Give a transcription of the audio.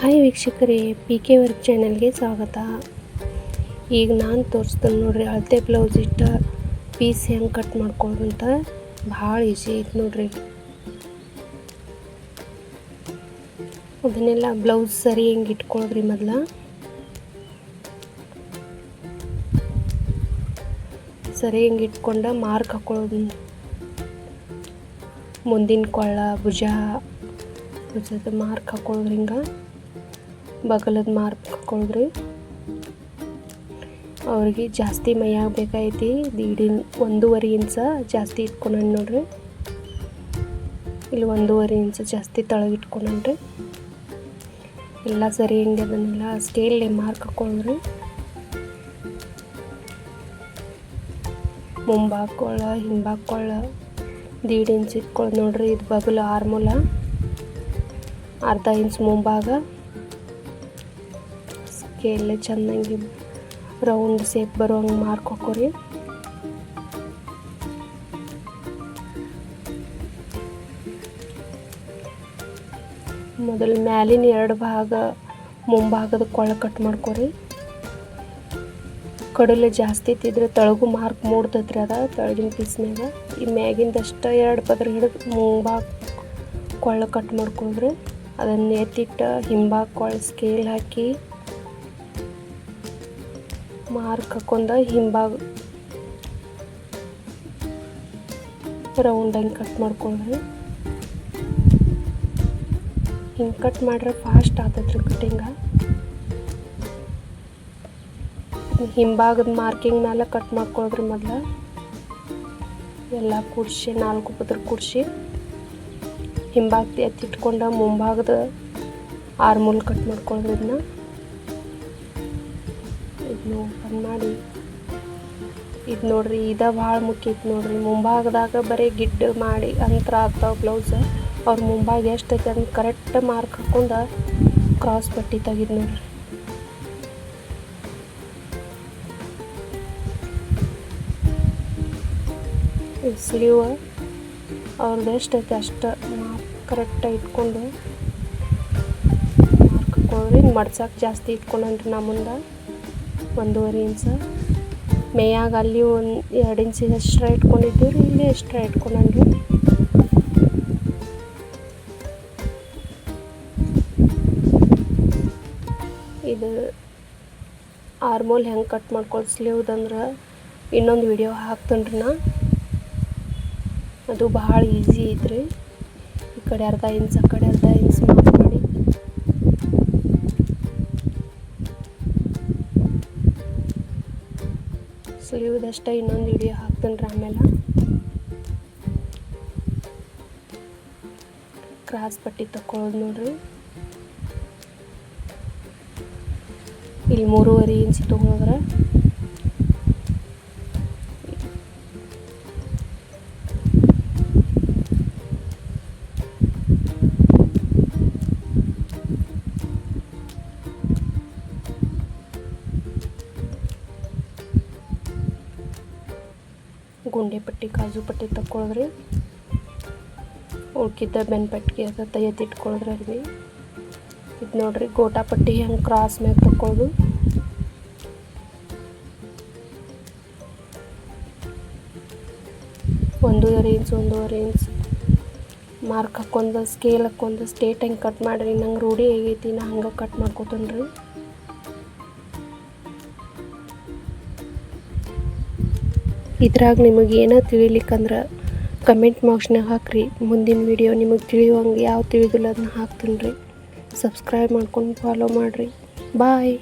Hi ವೀಕ್ಷಕರೇ P K work ಚಾನಲ್ಗೆ ಸ್ವಾಗತ. ಈಗ ನಾನು ತೋರಿಸ್ತೀನಿ ನೋಡ್ರಿ, ಅಳತೆ ಬ್ಲೌಸ್ ಇಟ್ಟ ಪೀಸ್ ಹೆಂಗೆ ಕಟ್ ಮಾಡ್ಕೊಳ್ಳೋದು ಅಂತ ಭಾಳ ಈಸಿ ಐತೆ ನೋಡ್ರಿ. ಅದನ್ನೆಲ್ಲ ಬ್ಲೌಸ್ ಸರಿ ಹೆಂಗೆ ಇಟ್ಕೊಳ್ಳೋದ್ರಿ ಮೊದಲ. ಸರಿ ಹೆಂಗೆ ಇಟ್ಕೊಂಡು ಮಾರ್ಕ್ ಹಾಕೊಳ್ಳೋದು ಮುಂದಿನ ಕೊಳ್ಳ ಭುಜ ಭುಜದ ಮಾರ್ಕ್ ಹಾಕೊಳ್ಳೋದ್ರಿಂಗ ಬಗಲದ ಮಾರ್ಕ್ ಹಾಕೊಳ್ರಿ ಅವ್ರಿಗೆ ಜಾಸ್ತಿ ಮೈಯಾಗ ಬೇಕಾಗೈತಿ ದೀಡಿನ ಒಂದೂವರೆ ಇಂಚ ಜಾಸ್ತಿ ಇಟ್ಕೊಂಡನ್ ನೋಡ್ರಿ. ಇಲ್ಲಿ ಒಂದೂವರೆ ಇಂಚ ಜಾಸ್ತಿ ತಳಗೆ ಇಟ್ಕೊಂಡ್ರಿ ಎಲ್ಲ ಸರಿ ಹಿಂಗೆ ಅದನ್ನೆಲ್ಲ ಸ್ಟೇಲ್ಲೆ ಮಾರ್ಕ್ ಹಾಕೊಂಡ್ರಿ ಮುಂಬಾಕೊಳ್ಳ ಹಿಂಬಾಕೊಳ್ಳ ದೀಡ್ ಇಂಚ್ ಇಟ್ಕೊಳ್ಳಿ ನೋಡ್ರಿ. ಇದು ಬಗಲು ಆರ್ಮೂಲ. ಅರ್ಧ ಇಂಚ್ ಮುಂಭಾಗ. ಸ್ಕೇಲ್ ಚೆನ್ನಾಗಿ ರೌಂಡ್ ಸೇಪ್ ಬರೋ ಹಂಗೆ ಮಾರ್ಕೊಕೋರಿ ಮೊದಲು ಮ್ಯಾಲಿನ ಎರಡು ಭಾಗ ಮುಂಭಾಗದ ಕೊಳ ಕಟ್ ಮಾಡ್ಕೊರಿ. ಕಡಲೆ ಜಾಸ್ತಿ ತಿದ್ರೆ ತಳಗು ಮಾರ್ಕ್ ಮೂಡ್ತೈತ್ರಿ ಅದ, ತಳಗಿನ ಪೀಸ್ನಾಗ ಈ ಮ್ಯಾಗಿಂದಷ್ಟ ಎರಡು ಪದ್ರ ಹಿಡಿದು ಮುಂಭಾಗ ಕೊಳ್ಳ ಕಟ್ ಮಾಡ್ಕೊಂಡ್ರೆ ಅದನ್ನು ಎತ್ತಿಟ್ಟು ಹಿಂಭಾಗ ಕೊಳ್ಳ ಸ್ಕೇಲ್ ಹಾಕಿ ಮಾರ್ಕ್ ಹಾಕೊಂಡ ಹಿಂಭಾಗ ರೌಂಡಂಗೆ ಕಟ್ ಮಾಡ್ಕೊಳ್ರಿ ಹಿಂಗೆ ಕಟ್ ಮಾಡ್ರೆ ಫಾಸ್ಟ್ ಆಗತ್ರಿ ಕಟಿಂಗ. ಹಿಂಭಾಗದ ಮಾರ್ಕಿಂಗ್ ಮೇಲೆ ಕಟ್ ಮಾಡ್ಕೊಳ್ರಿ ಮೊದಲು. ಎಲ್ಲ ಕೂಡಿಸಿ, ನಾಲ್ಕು ಪದ್ರ ಕೂಡಿಸಿ ಹಿಂಭಾಗ ಎತ್ತಿಟ್ಕೊಂಡ ಮುಂಭಾಗದ ಆರ್ಮೂಲ್ ಕಟ್ ಮಾಡ್ಕೊಳ್ರಿ ಇದನ್ನ ಇದನ್ನ ಓಪನ್ ಮಾಡಿ. ಇದು ನೋಡ್ರಿ, ಇದ ಭಾಳ ಮುಖ್ಯ ಐತಿ ನೋಡ್ರಿ. ಮುಂಭಾಗದಾಗ ಬರೀ ಗಿಡ್ಡ ಮಾಡಿ ಅಂತರ ಆಗ್ತಾವೆ ಬ್ಲೌಸ್ ಅವ್ರ ಮುಂಭಾಗ ಎಷ್ಟು ಅಂತ ಕರೆಕ್ಟ್ ಮಾರ್ಕ್ ಹಾಕೊಂಡು ಕ್ರಾಸ್ ಪಟ್ಟಿ ತೆಗಿದ್ ನೋಡ್ರಿ. ಸ್ಲೀವ್ ಅವ್ರದ್ದು ಎಷ್ಟು ಐತಿ ಅಷ್ಟು ಮಾರ್ಕ್ ಕರೆಕ್ಟಾಗಿ ಇಟ್ಕೊಂಡು. ಮಾರ್ಕ್ ಹಾಕೊಂಡ್ರಿ ಮಡ್ಸಕ್ಕೆ ಜಾಸ್ತಿ ಇಟ್ಕೊಂಡ್ರಿ ನಾ ಮುಂದೆ. ಒಂದೂವರೆ ಇಂಚ. ಮೇಯಾಗ ಅಲ್ಲಿ ಒಂದು ಎರಡು ಇಂಚ್ ಎಕ್ಸ್ಟ್ರಾ ಇಟ್ಕೊಂಡಿದ್ದೀವಿ ರೀ, ಇಲ್ಲಿ ಎಕ್ಸ್ಟ್ರಾ ಇಟ್ಕೊಂಡ್ರಿ ಇದು ಆರ್ಮೋಲ್ ಹೆಂಗೆ ಕಟ್ ಮಾಡ್ಕೊಳ್ಳಿ ಸ್ಲೀವ್ದಂದ್ರೆ ಇನ್ನೊಂದು ವಿಡಿಯೋ ಹಾಕ್ತೇನೆ ರೀ ನಾ. ಅದು ಭಾಳ ಈಸಿ ಐತ್ರಿ. ಈ ಕಡೆ ಅರ್ಧ ಇಂಚ್, ಆ ಕಡೆ ಅರ್ಧ ಇಂಚ್ ಮಾರ್ಕ್ ಇನ್ನೊಂದು ವಿಡಿಯೋ ಹಾಕ್ತೇನೆ ಆಮೇಲೆ. ಕ್ರಾಸ್ ಪಟ್ಟಿ ತಗೊಳ್ಳೋದು ನೋಡ್ರಿ. ಇಲ್ಲಿ ಮೂರುವರೆ ಇಂಚು ತೊಗೊಂಡ್ರೆ ಗುಂಡೆ ಪಟ್ಟಿ, ಕಾಜು ಪಟ್ಟಿ ತಕ್ಕೊಳ್ಳ್ರಿ ಉಳ್ಕಿದ್ದ ಬೆನ್ ಪಟ್ಟಿ ಅದ ಎತ್ತಿಟ್ಕೊಳಿದ್ರಿ ಅಲ್ಲಿ ಇದು ನೋಡ್ರಿ, ಗೋಟಾ ಪಟ್ಟಿ ಹೆಂಗೆ ಕ್ರಾಸ್ ಮ್ಯಾಗ ತಕ್ಕೊಳ್ಳೋದು ಒಂದೂವರೆ ಇಂಚ್ ಒಂದೂವರೆ ಇಂಚ್ ಮಾರ್ಕ್ ಹಾಕೊಂಡು ಸ್ಕೇಲ್ ಹಾಕೊಂಡು ಸ್ಟೇಟ್ ಹೆಂಗೆ ಕಟ್ ಮಾಡಿರಿ, ನಂಗೆ ರೂಢಿ ಆಗೈತಿ, ನಾ ಹಂಗೆ ಕಟ್ ಮಾಡ್ಕೊತೀನಿ ರೀ ಇದ್ರಾಗ ನಿಮಗೆ ಏನೋ ತಿಳಿಲಿಕ್ಕಂದ್ರೆ ಕಮೆಂಟ್ ಬಾಕ್ಸ್ನಾಗ ಹಾಕ್ರಿ. ಮುಂದಿನ ವಿಡಿಯೋ ನಿಮಗೆ ತಿಳಿಯುವಂಗೆ ಯಾವ ತಿಳಿದಿಲ್ಲ ಅದನ್ನ ಹಾಕ್ತೀನಿ ರೀ ಸಬ್ಸ್ಕ್ರೈಬ್ ಮಾಡ್ಕೊಂಡು ಫಾಲೋ ಮಾಡಿರಿ. ಬಾಯ್